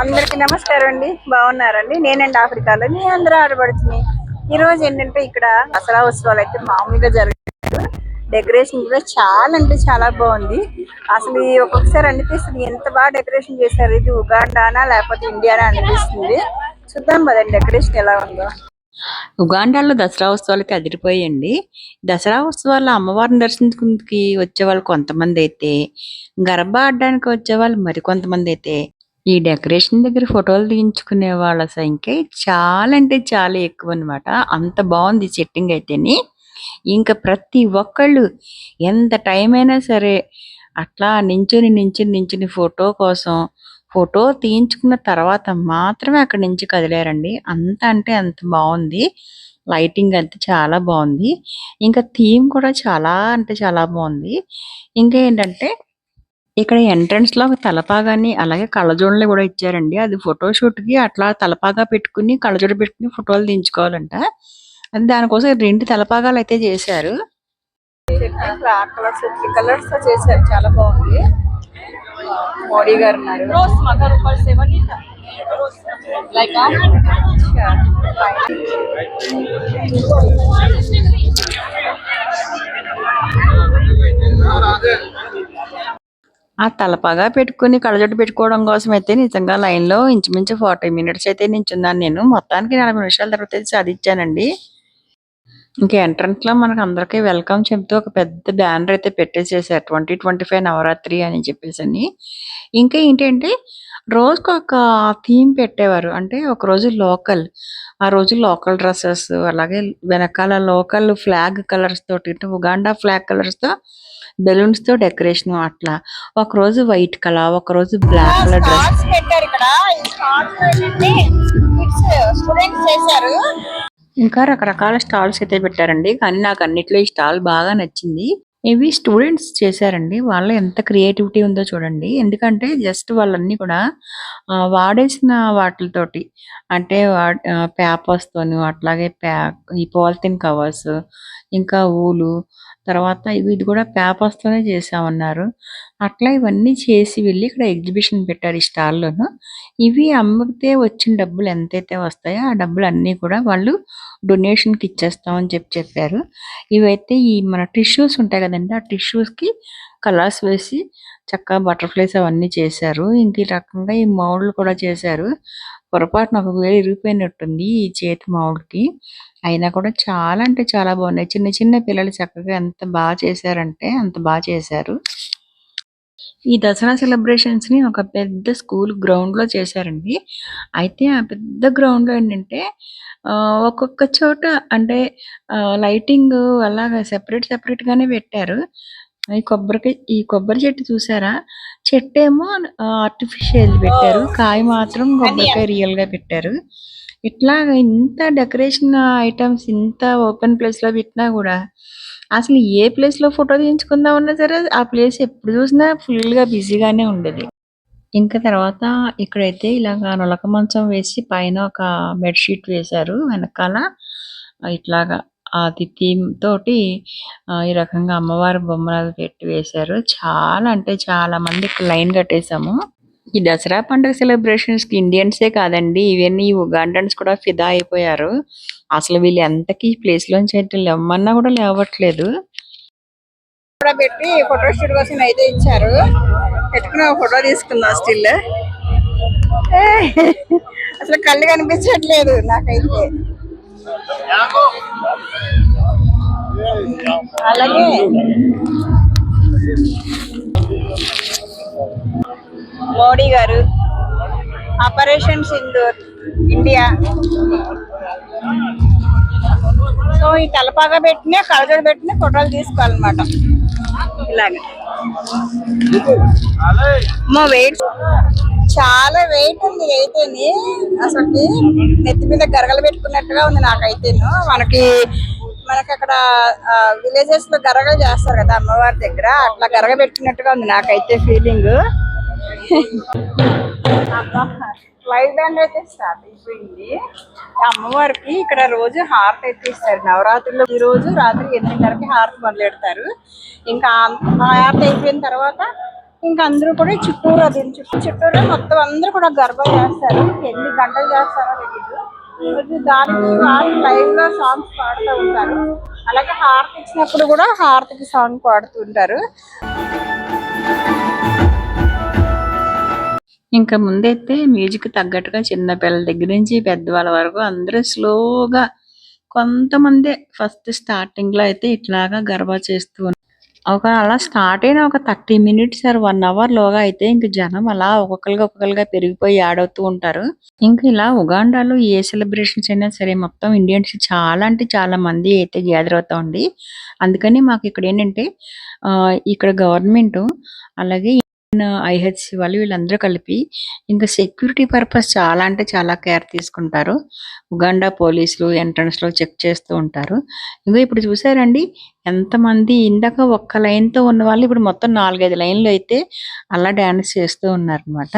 అందరికి నమస్కారం అండి. బాగున్నారండి? నేనండి ఆఫ్రికాలో. మీ అందరూ ఆడబడుతుంది ఈ రోజు ఏంటంటే ఇక్కడ దసరా ఉత్సవాలు అయితే మామూలుగా జరగదు డెకరేషన్ కూడా చాలా అంటే చాలా బాగుంది. అసలు ఈ ఒక్కొక్కసారి అనిపిస్తుంది ఎంత బాగా డెకరేషన్ చేశారు? ఇది ఉగాండానా లేకపోతే ఇండియానా అనిపిస్తుంది. చూద్దాం పదండి డెకరేషన్ ఎలా ఉందో. ఉగాండాలో దసరా ఉత్సవాలకి అదిరిపోయండి దసరా ఉత్సవాల్లో అమ్మవారిని దర్శించుకుందుకి వచ్చే వాళ్ళు కొంతమంది అయితే గర్భ ఆడడానికి వచ్చేవాళ్ళు మరికొంతమంది అయితే ఈ డెకరేషన్ దగ్గర ఫోటోలు తీయించుకునే వాళ్ళ సంఖ్య చాలా అంటే చాలా ఎక్కువ అన్నమాట అంత బాగుంది సెట్టింగ్ అయితేని. ఇంకా ప్రతి ఒక్కళ్ళు ఎంత టైం అయినా సరే అట్లా నించుని నించుని నించుని ఫోటో కోసం ఫోటో తీయించుకున్న తర్వాత మాత్రమే అక్కడి నుంచి కదిలారండి. అంత అంటే అంత బాగుంది. లైటింగ్ అంతా చాలా బాగుంది. ఇంకా థీమ్ కూడా చాలా అంటే చాలా బాగుంది. ఇంకా ఏంటంటే ఇక్కడ ఎంట్రన్స్లో తలపాగాన్ని తలపాగాని అలాగే కళ్ళజోడులు కూడా ఇచ్చారండి. అది ఫోటో షూట్కి అట్లా తలపాగా పెట్టుకుని కళ్ళజోడు పెట్టుకుని ఫోటోలు తీయించుకోవాలంట అది దానికోసం రెండు తలపాగాలు అయితే చేశారు. బ్లాక్ కలర్స్ కలర్స్ చేశారు చాలా బాగుంది మోడీ గారు ఉన్నారు ఆ తలపాగా పెట్టుకుని కళ్ళజోడు పెట్టుకోవడం కోసం అయితే నిజంగా లైన్లో ఇంచుమించు ఫార్టీ మినిట్స్ అయితే నించున్నాను నేను. మొత్తానికి నలభై నిమిషాల తర్వాత అయితే సాధించానండి. ఇంకా ఎంట్రన్స్లో మనకు అందరికీ వెల్కమ్ చెప్తూ ఒక పెద్ద బ్యానర్ అయితే పెట్టేసేసారు. ట్వంటీ ట్వంటీ ఫైవ్ నవరాత్రి అని చెప్పేసి అని. ఇంకా ఏంటంటే రోజుకు ఒక థీమ్ పెట్టేవారు. అంటే ఒక రోజు లోకల్ ఆ రోజు లోకల్ డ్రెస్సెస్ అలాగే వెనకాల లోకల్ ఫ్లాగ్ కలర్స్ తోటి ఉగాండా ఫ్లాగ్ కలర్స్తో బెలూన్స్తో డెకరేషన్ అట్లా. ఒక రోజు వైట్ కలర్ ఒక రోజు బ్లాక్ కలర్ డ్రెస్. ఇంకా రకరకాల స్టాల్స్ అయితే పెట్టారండి. కానీ నాకు అన్నిట్లో ఈ స్టాల్ బాగా నచ్చింది. ఇవి స్టూడెంట్స్ చేశారండి. వాళ్ళ ఎంత క్రియేటివిటీ ఉందో చూడండి. ఎందుకంటే జస్ట్ వాళ్ళన్నీ కూడా వాడేసిన వాటితోటి అంటే పేపర్స్ తోని అట్లాగే ప్యా ఈ పాలిథిన్ కవర్స్ ఇంకా ఊలు తర్వాత ఇవి ఇది కూడా పేపర్స్తోనే చేసామన్నారు అట్లా ఇవన్నీ చేసి వెళ్ళి ఇక్కడ ఎగ్జిబిషన్ పెట్టారు ఈ స్టాల్లోను. ఇవి అమ్మితే వచ్చిన డబ్బులు ఎంతైతే వస్తాయో ఆ డబ్బులు అన్నీ కూడా వాళ్ళు డొనేషన్కి ఇచ్చేస్తామని చెప్పి చెప్పారు. ఇవైతే ఈ మన టిష్యూస్ ఉంటాయి కదండి ఆ టిష్యూస్కి కలర్స్ వేసి చక్కగా బటర్ఫ్లైస్ అవన్నీ చేశారు. ఇంక ఈ రకంగా ఈ మౌళ్ళు కూడా చేశారు. పొరపాటున ఒక వేలు ఇరిగిపోయినట్టుంది ఈ చేతి మామిడికి అయినా కూడా చాలా అంటే చాలా బాగున్నాయి. చిన్న చిన్న పిల్లలు చక్కగా ఎంత బాగా చేశారంటే అంత బాగా చేశారు. ఈ దసరా సెలబ్రేషన్స్ని ఒక పెద్ద స్కూల్ గ్రౌండ్లో చేశారండి. అయితే ఆ పెద్ద గ్రౌండ్లో ఏంటంటే ఒక్కొక్క చోట అంటే లైటింగ్ అలాగా సెపరేట్ సెపరేట్ గానే పెట్టారు. ఈ కొబ్బరికి ఈ కొబ్బరి చెట్టు చూసారా? చెట్టు ఏమో ఆర్టిఫిషియల్ పెట్టారు. కాయ మాత్రం కొబ్బరికాయ రియల్గా పెట్టారు. ఇట్లా ఇంత డెకరేషన్ ఐటమ్స్ ఇంత ఓపెన్ ప్లేస్లో పెట్టినా కూడా అసలు ఏ ప్లేస్లో ఫోటో తీయించుకుందాం అన్నా సరే ఆ ప్లేస్ ఎప్పుడు చూసినా ఫుల్గా బిజీగానే ఉండేది. ఇంకా తర్వాత ఇక్కడైతే ఇలాగా నొలక మంచం వేసి పైన ఒక బెడ్షీట్ వేశారు. వెనకాల ఇట్లాగా అది థీమ్ తోటి ఆ, ఈ రకంగా అమ్మవారి బొమ్మలు పెట్టి వేశారు. చాలా అంటే చాలా మంది లైన్ కట్టేశాము. ఈ దసరా పండుగ సెలబ్రేషన్స్కి ఇండియన్సే కాదండి ఈవెన్ ఈ ఉగాండన్స్ కూడా ఫిదా అయిపోయారు. అసలు వీళ్ళు ఎంతకి ఈ ప్లేస్ లోంచి అయితే లేవమన్నా కూడా లేవట్లేదు. కూడా పెట్టి ఫోటో షూట్ కోసం అయితే ఇచ్చారు. పెట్టుకుని ఫోటో తీసుకుందాం స్టిల్. అసలు కళ్ళు కనిపించట్లేదు నాకైతే. అలాగే. మోడీ గారు ఆపరేషన్ సింధూర్ ఇండియా. సో ఈ తలపాగా పెట్టిన కళ్ళజోడు పెట్టిన ఫోటోలు తీసుకోవాలన్నమాట. ఇలాగే. మా వెయిట్ చాలా వెయిట్ ఉంది అయితేని అసలు నెత్తి మీద గరగలు పెట్టుకున్నట్టుగా ఉంది నాకైతేను. మనకి మనకి అక్కడ విలేజెస్లో గరగ చేస్తారు కదా అమ్మవారి దగ్గర. అట్లా గరగ పెట్టినట్టుగా ఉంది నాకైతే ఫీలింగ్ లైవ్ బ్యాండ్ అయితే స్టార్ట్ అయిపోయింది. అమ్మవారికి ఇక్కడ రోజు హారతి అయితే ఇస్తారు. నవరాత్రిలో ఈ రోజు రాత్రి ఎనిమిదిన్నరకి హారతి మొదలెడతారు. ఇంకా హారతి అయిపోయిన తర్వాత ఇంకా అందరూ కూడా చుట్టూరు అది చుట్టూ చుట్టూరు మొత్తం అందరూ కూడా గర్భ చేస్తారు. ఎన్ని గంటలు చేస్తారో తెలియదు. దానికి లైవ్లో సాంగ్స్ పాడుతూ ఉంటారు. అలాగే హారతి ఇచ్చినప్పుడు కూడా హారతికి సాంగ్ పాడుతూ ఉంటారు. ఇంకా ముందైతే మ్యూజిక్ తగ్గట్టుగా చిన్న పిల్లల దగ్గర నుంచి పెద్దవాళ్ళ వరకు అందరూ స్లోగా కొంతమంది ఫస్ట్ స్టార్టింగ్లో అయితే ఇట్లాగా గర్భా చేస్తూ ఒక అలా స్టార్ట్ అయిన ఒక thirty minutes or one hour లోగా అయితే ఇంక జనం అలా ఒక్కొక్కరుగా ఒక్కొక్కరుగా పెరిగిపోయి యాడ్ అవుతూ ఉంటారు. ఇంకా ఇలా ఉగాండాలో ఏ సెలబ్రేషన్స్ అయినా సరే మొత్తం ఇండియన్స్ చాలా అంటే చాలా మంది అయితే గ్యాదర్ అవుతా ఉంది అందుకని మాకు ఇక్కడ ఏంటంటే ఆ, ఇక్కడ గవర్నమెంట్ అలాగే ఐహెచ్ వాళ్ళు వీళ్ళందరూ కలిపి ఇంకా సెక్యూరిటీ పర్పస్ చాలా అంటే చాలా కేర్ తీసుకుంటారు. ఉగాండా పోలీసులు ఎంట్రన్స్లో చెక్ చేస్తూ ఉంటారు. ఇంకా ఇప్పుడు చూసారండి ఎంతమంది ఇందాక ఒక్క లైన్తో ఉన్న వాళ్ళు ఇప్పుడు మొత్తం నాలుగైదు లైన్లు అయితే అలా డాన్స్ చేస్తూ ఉన్నారనమాట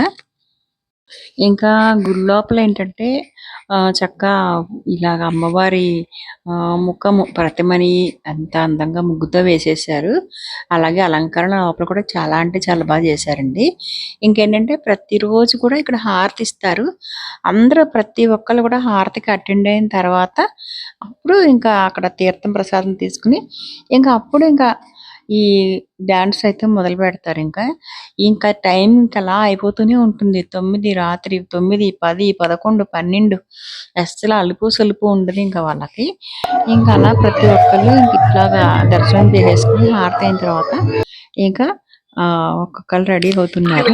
ఇంకా గుడి లోపల ఏంటంటే చక్కగా చక్క ఇలాగ అమ్మవారి ముఖము ప్రతిమని అంత అందంగా ముగ్గుతో వేసేసారు అలాగే అలంకరణ లోపల కూడా చాలా అంటే చాలా బాగా చేశారండి. ఇంకేంటంటే ప్రతిరోజు కూడా ఇక్కడ హారతి ఇస్తారు. అందరూ ప్రతి ఒక్కరు కూడా హారతికి అటెండ్ అయిన తర్వాత అప్పుడు ఇంకా అక్కడ తీర్థం ప్రసాదం తీసుకుని ఇంకా అప్పుడు ఇంకా ఈ డాన్స్ అయితే మొదలు పెడతారు ఇంకా. ఇంకా టైం ఇంకా అలా అయిపోతూనే ఉంటుంది. తొమ్మిది రాత్రి తొమ్మిది పది పదకొండు పన్నెండు. అస్సలు అలుపు సొలుపు ఉండదు ఇంకా వాళ్ళకి. ఇంకా అలా ప్రతి ఒక్కళ్ళు ఇట్లాగా దర్శనం చేసేసుకుని హారతి అయిన తర్వాత ఇంకా ఆ ఒక్కొక్కరు రెడీ అవుతున్నారు.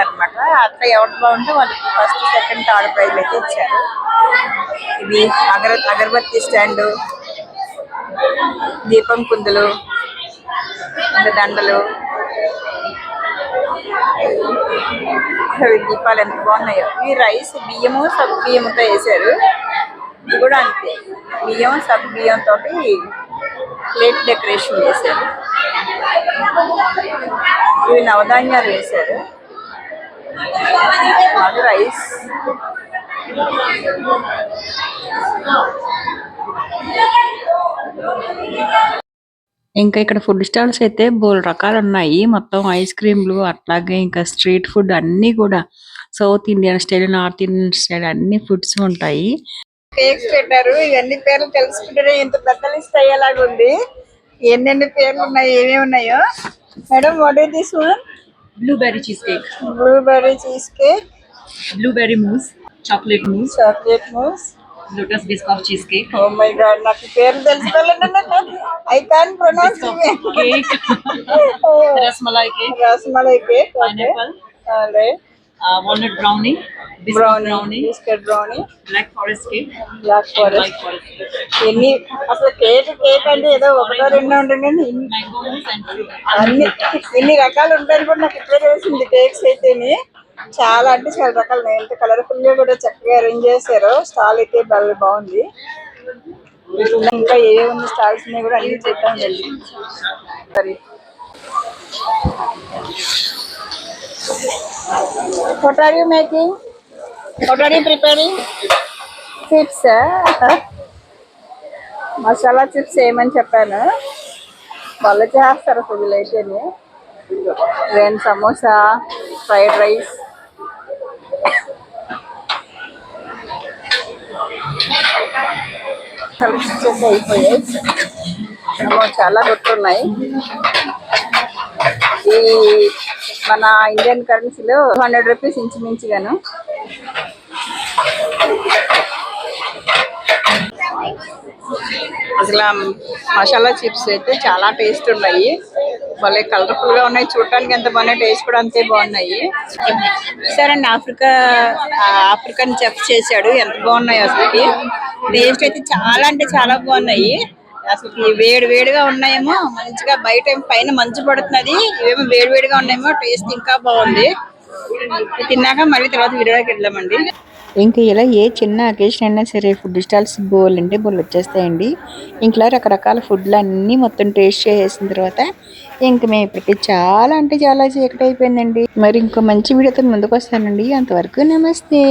అనమాట అట్లా ఎవరు బాగుంటే వాళ్ళకి ఫస్ట్ సెకండ్ థర్డ్ ప్రైజ్ అయితే ఇచ్చారు. ఇది అగర అగరబత్తి స్టాండ్ దీపం కుందులు ఇంకా దండలు. అవి దీపాలు ఎంత బాగున్నాయో. ఈ రైస్ బియ్యము సబ్ బియ్యంతో వేసారు ఇది కూడా అంతే. బియ్యం సబ్ బియ్యం తోటి ప్లేట్ డెకరేషన్ చేశారు. ఇవి నవధాన్యాలు వేశారు. అది రైస్ ఇంకా ఇక్కడ ఫుడ్ స్టాల్స్ అయితే బోల్ రకాలు ఉన్నాయి మొత్తం ఐస్ క్రీమ్లు అట్లాగే ఇంకా స్ట్రీట్ ఫుడ్ అన్ని కూడా. South Indian style north Indian style అన్ని ఫుడ్స్ ఉంటాయి. కేక్స్ పెట్టారు. ఇవన్నీ పేర్లు తెలుసుకుంటేనే ఇంత పెద్ద లిస్ట్ అయ్యేలాగా ఉంది. ఎన్నెన్ని పేర్లు ఉన్నాయి ఏమేమి ఉన్నాయో. Madam what is this one blueberry cheesecake, blueberry cheese cake blueberry mousse, chocolate mousse, chocolate mousse lotus biscoff cheese cake oh my God నాకు పేరు తెలుసు I can pronounce cake rasmalai cake rasmalai cake pineapple అలే walnut brownie అన్ని రకాలు ఉంటాయి కూడా నాకు ఇప్పుడే తెలిసింది కేక్స్ అయితే చాలా అంటే చాలా రకాల ఎంత కలర్ఫుల్గా కూడా చక్కగా అరేంజ్ చేశారు స్టాల్ అయితే భలే బాగుంది. ఇంకా ఏ ఉన్న స్టాల్స్ ఉన్నాయి కూడా అన్ని చూద్దాం వెళ్ళి సరే. What are you making what are you preparing chips masala chips ఏమని చెప్పాను. వాళ్ళు చేస్తారు అసలు వీళ్ళైతేనే. Then samosa fried rice chips అయిపోయాయి చాలా గుర్తున్నాయి. ఈ మన ఇండియన్ కరెన్సీలో హండ్రెడ్ రూపీస్ ఇంచుమించుగాను. అసలు మసాలా చిప్స్ అయితే చాలా టేస్ట్ ఉన్నాయి. భలే కలర్ఫుల్గా ఉన్నాయి. చూడటానికి ఎంత బాగున్నాయి టేస్ట్ కూడా అంతే బాగున్నాయి. సరేండి ఆఫ్రికా ఆ, ఆఫ్రికన్ చెఫ్ చేశాడు. ఎంత బాగున్నాయి అసలుకి. టేస్ట్ అయితే చాలా అంటే చాలా బాగున్నాయి. అసలు వేడి వేడిగా ఉన్నాయేమో మంచిగా బయట పైన మంచు పడుతున్నది. ఇవేమో వేడి వేడిగా ఉన్నాయేమో టేస్ట్ ఇంకా బాగుంది. ఇది తిన్నాక మళ్ళీ తర్వాత వీడియోకి వెళ్దామండి. ఇంకా ఇలా ఏ చిన్న అకేషన్ అయినా సరే ఫుడ్ స్టాల్స్ బోల్ అంటే బోల్ వచ్చేస్తాయండి. ఇంకా రకరకాల ఫుడ్లు అన్నీ మొత్తం టేస్ట్ చేసేసిన తర్వాత ఇంక మేము ఇప్పటికి చాలా అంటే చాలా చీకటి అయిపోయిందండి. మరి ఇంకో మంచి వీడియోతో ముందుకు వస్తానండి. అంతవరకు నమస్తే.